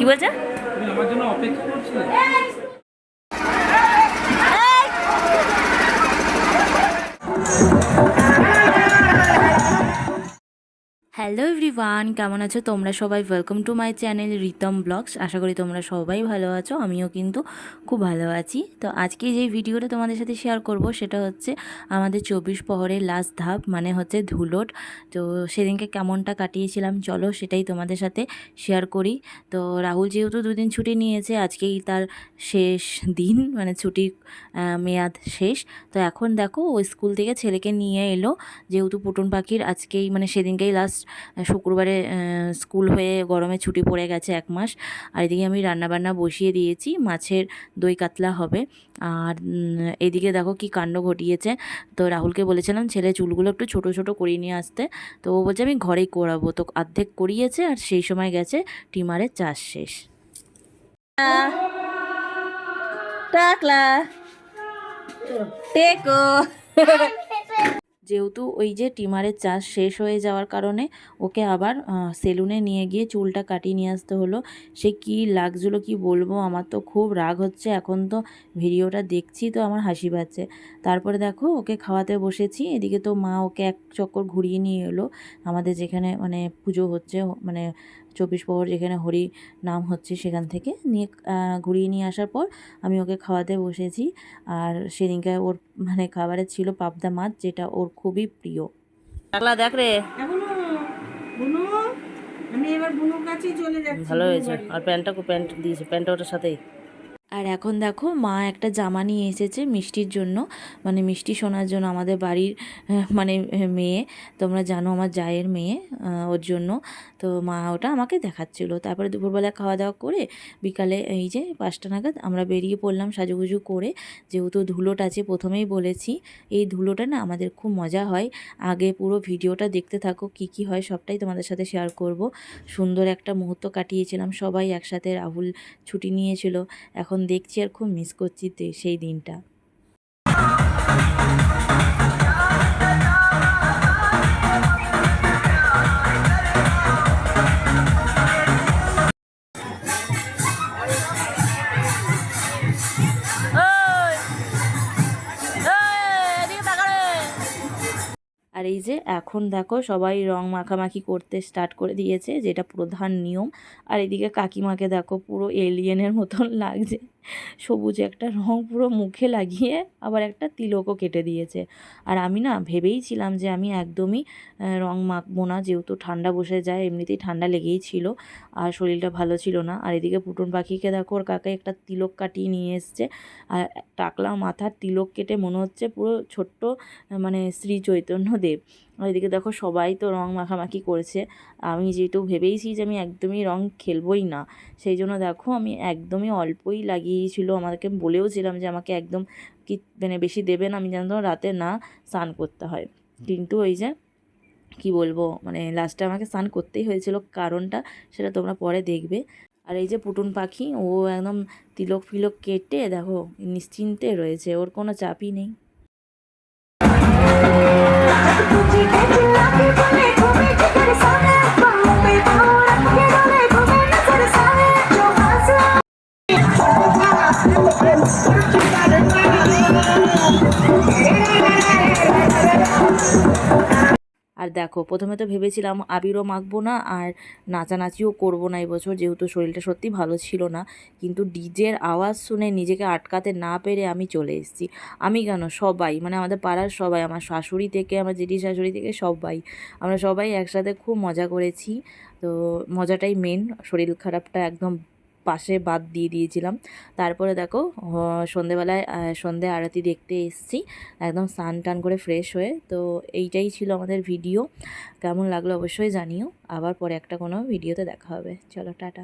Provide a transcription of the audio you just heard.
কি বলছে? আমার জন্য অপেক্ষা করছিলে। হ্যালো এভরিওয়ান কেমন আছো? তোমরা সবাই welcome to my channel Ritam blogs আশা করি তোমরা সবাই ভালো আছো আমিও কিন্তু খুব ভালো আছি। তো আজকে যে ভিডিওটা তোমাদের সাথে শেয়ার করব সেটা হচ্ছে আমাদের চব্বিশ প্রহরের লাস্ট ধাপ মানে হচ্ছে ধুলোট তো সেদিনকে কেমনটা কাটিয়েছিলাম চলো সেটাই তোমাদের সাথে শেয়ার করি। তো রাহুল যেহেতু দুদিন ছুটি নিয়েছে আজকেই তার শেষ দিন মানে আহ, মেয়াদ শেষ। তো এখন দেখো ও স্কুল থেকে ছেলেকে নিয়ে এলো যেহেতু পুটুন পাখির আজকেই মানে সেদিনকেই লাস্ট শুক্রবারে স্কুল হয়ে গরমে ছুটি পড়ে গেছে এক মাস। আর এদিকে আমি রান্নাবান্না বসিয়ে দিয়েছি, মাছের দই কাতলা হবে। আর এদিকে দেখো কি কাণ্ড ঘটিয়েছে। তো রাহুলকে বলেছিলাম, ছেলে চুলগুলো একটু ছোট ছোট করিয়ে নিয়ে আসতে। তো ও বলছে, আমি ঘরেই করাবো। তো অর্ধেক করিয়েছে আর সেই সময় গেছে টিমারের চাষ শেষ। টাকলা। টেকো। যেহেতু ওই যে টিমারের চাষ শেষ হয়ে যাওয়ার কারণে ওকে আবার সেলুনে নিয়ে গিয়ে চুলটা কাটিয়ে নিয়ে আসতে হলো। সে কি লাগছিল কি বলব? আমার তো খুব রাগ হচ্ছে। এখন তো ভিডিওটা দেখছি তো আমার হাসি পাচ্ছে। তারপরে দেখো, ওকে খাওয়াতে বসেছি। এদিকে তো মা ওকে এক চক্কর ঘুরিয়ে নিয়ে এলো। আমাদের যেখানে মানে পুজো হচ্ছে মানে চব্বিশ প্রহর যেখানে হরি নাম হচ্ছে সেখান থেকে নিয়ে ঘুরিয়ে নিয়ে আসার পর আমি ওকে খাওয়াতে বসেছি। আর সেদিনকে ওর মানে খাবারে ছিল পাবদা মাছ যেটা ওর খুবই প্রিয়। টাকলা দেখ রে। ভালো হয়েছে। আর প্যান্টটা প্যান্ট দিয়েছে প্যান্টটা ওটার সাথেই। আর এখন দেখো মা একটা জামা নিয়ে এসেছে মিষ্টির জন্য মানে মিষ্টি শোনার জন্য আমাদের বাড়ির মানে মেয়ে, তোমরা জানো আমার জায়ের মেয়ে ওর জন্য। তো মা ওটা আমাকে দেখাচ্ছিল। তারপরে দুপুরবেলা খাওয়া দাওয়া করে বিকালে এই যে পাঁচটা নাগাদ আমরা বেরিয়ে পড়লাম সাজুগুজু করে। যেহেতু ধুলোটা আছে, প্রথমেই বলেছি, এই ধুলোটা না আমাদের খুব মজা হয়। আগে পুরো ভিডিওটা দেখতে থাকো, কি কি হয় সবটাই তোমাদের সাথে শেয়ার করব। সুন্দর একটা মুহূর্ত কাটিয়েছিলাম, সবাই একসাথে রাহুল ছুটি নিয়েছিল। এখন দেখছি আর খুব মিস করছি সেই দিনটা। আর এই যে এখন দেখো সবাই রং মাখামাখি করতে স্টার্ট করে দিয়েছে, যেটা প্রধান নিয়ম। আর এদিকে কাকিমাকে দেখো পুরো এলিয়েনের মতন লাগছে। সবুজ একটা রং পুরো মুখে লাগিয়ে আবার একটা তিলকও কেটে দিয়েছে। আর আমি না ভেবেইছিলাম যে আমি একদমই রং মাখবো না, যেহেতু ঠান্ডা বসে যায়, এমনিতেই ঠান্ডা লেগেই ছিল আর শরীরটা ভালো ছিল না। আর এদিকে পুটুন পাখিকে দেখো, ওর কাকা একটা তিলক কাটিয়ে নিয়ে এসছে। আর টাকলা মাথার তিলক কেটে মনে হচ্ছে পুরো ছোট্ট মানে শ্রী চৈতন্যদেব আর এদিকে দেখো সবাই তো রং মাখামাখি করেছে। আমি যেহেতু ভেবেইছি যে আমি একদমই রং খেলবই না সেই জন্য দেখো আমি একদমই অল্পই লাগিয়েছিল। আমাদেরকে বলেও ছিলাম যে আমাকে একদম কি মানে বেশি দেবে না আমি জানতাম রাতে না স্নান করতে হয়। কিন্তু ওই যে কি বলব মানে লাস্টে আমাকে স্নান করতেই হয়েছিল। কারণটা সেটা তোমরা পরে দেখবে। আর এই যে পুটুন পাখি ও একদম তিলক ফিলক কেটে দেখো নিশ্চিন্তে রয়েছে ওর কোনো চাপই নেই। আর দেখো, প্রথমে তো ভেবেছিলাম আবিরও মাখবো না আর নাচানাচিও করব না এবছর, যেহেতু শরীরটা সত্যি ভালো ছিল না। কিন্তু ডিজের আওয়াজ শুনে নিজেকে আটকাতে না পেরে আমি চলে এসেছি। আমি কেন? সবাই মানে আমাদের পাড়ার সবাই, আমার শাশুড়ি থেকে, আমার জেঠি শাশুড়ি থেকে সবাই। আমরা সবাই একসাথে খুব মজা করেছি। তো মজাটাই মেন শরীর খারাপটা একদম পাশে বাদ দিয়ে দিয়েছিলাম। তারপরে দেখো সন্ধেবেলায় সন্ধে আরতি দেখতে এসেছি। একদম স্নান টান করে ফ্রেশ হয়ে। তো এইটাই ছিল আমাদের ভিডিও কেমন লাগল অবশ্যই জানিও। আবার পরে একটা কোনো ভিডিওতে দেখা হবে। চলো, টাটা।